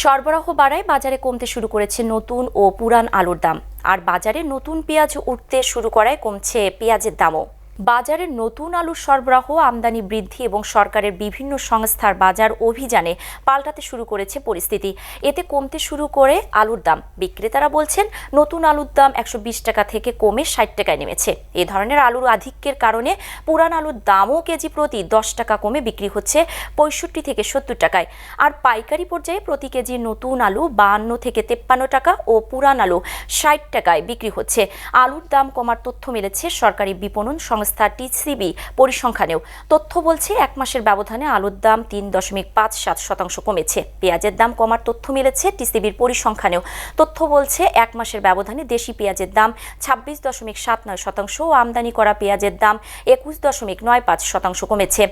সরবরাহ বাড়ায় বাজারে কমতে শুরু করেছে নতুন ও পুরান আলুর দাম। আর বাজারে নতুন পেঁয়াজ উঠতে শুরু করায় কমছে পেঁয়াজের দামও। বাজারে নতুন আলুর সরবরাহ, আমদানি বৃদ্ধি এবং সরকারের বিভিন্ন সংস্থার বাজার অভিযানে পাল্টাতে শুরু করেছে পরিস্থিতি। এতে কমতে শুরু করে আলুর দাম। বিক্রেতারা বলছেন, নতুন আলুর দাম একশো বিশ টাকা থেকে কমে ষাট টাকায় নেমেছে। এ ধরনের আলুর আধিক্যের কারণে পুরান আলুর দামও কেজি প্রতি দশ টাকা কমে বিক্রি হচ্ছে পঁয়ষট্টি থেকে সত্তর টাকায়। আর পাইকারি পর্যায়ে প্রতি কেজি নতুন আলু বাহান্ন থেকে তেপ্পান্ন টাকা ও পুরান আলু ষাট টাকায় বিক্রি হচ্ছে। আলুর দাম কমার তথ্য মিলেছে সরকারি বিপণন সংস্থা। টিসিবি পরিসংখ্যানেও তথ্য বলছে, এক মাসের ব্যবধানে আলুর দাম তিন দশমিক পাঁচ সাত শতাংশ কমেছে। পেঁয়াজের দাম কমার তথ্য মিলেছে টিসিবির পরিসংখ্যানেও। তথ্য বলছে, এক মাসের ব্যবধানে দেশি পেঁয়াজের দাম ছাব্বিশ দশমিক সাত নয় শতাংশ ও আমদানি করা পেঁয়াজের দাম একুশ দশমিক নয় পাঁচ শতাংশ কমেছে।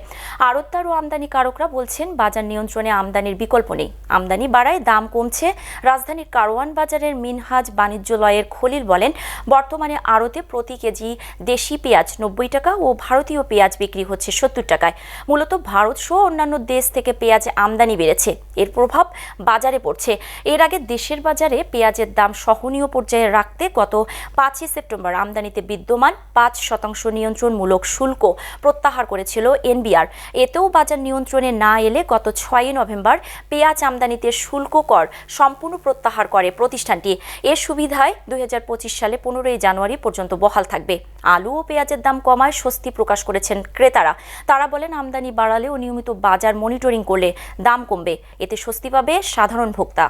আড়তদার ও আমদানিকারকরা বলছেন, বাজার নিয়ন্ত্রণে আমদানির বিকল্প নেই। আমদানি বাড়ায়, দাম কমছে। রাজধানীর কারওয়ান বাজারের মিনহাজ বাণিজ্য লয়ের খলিল বলেন, বর্তমানে আড়তে প্রতি কেজি দেশি পেঁয়াজ নব্বই টাকা ও ভারতীয় পেঁয়াজ বিক্রি হচ্ছে সত্তর টাকায়। মূলত ভারত সহ অন্যান্য দেশ থেকে পেঁয়াজ আমদানি বেড়েছে। এর প্রভাব বাজারে পড়ছে। এর আগে দেশের বাজারে পেঁয়াজের দাম সহনীয় পর্যায়ে রাখতে গত পাঁচই সেপ্টেম্বর আমদানিতে বিদ্যমান পাঁচ শতাংশ নিয়ন্ত্রণমূলক শুল্ক প্রত্যাহার করেছিল এনবিআর। এতেও বাজার নিয়ন্ত্রণে না এলে গত ছয়ই নভেম্বর পেঁয়াজ আমদানিতে শুল্ক কর সম্পূর্ণ প্রত্যাহার করে প্রতিষ্ঠানটি। এর সুবিধায় দুই হাজার পঁচিশ সালে পনেরোই জানুয়ারি পর্যন্ত বহাল থাকবে। আলু ও পেঁয়াজের দাম কমায় স্বস্তি প্রকাশ করেছেন ক্রেতারা। তারা বলেন, আমদানি বাড়ালেও নিয়মিত বাজার মনিটরিং করলে দাম কমবে। এতে স্বস্তি পাবে সাধারণ ভোক্তা।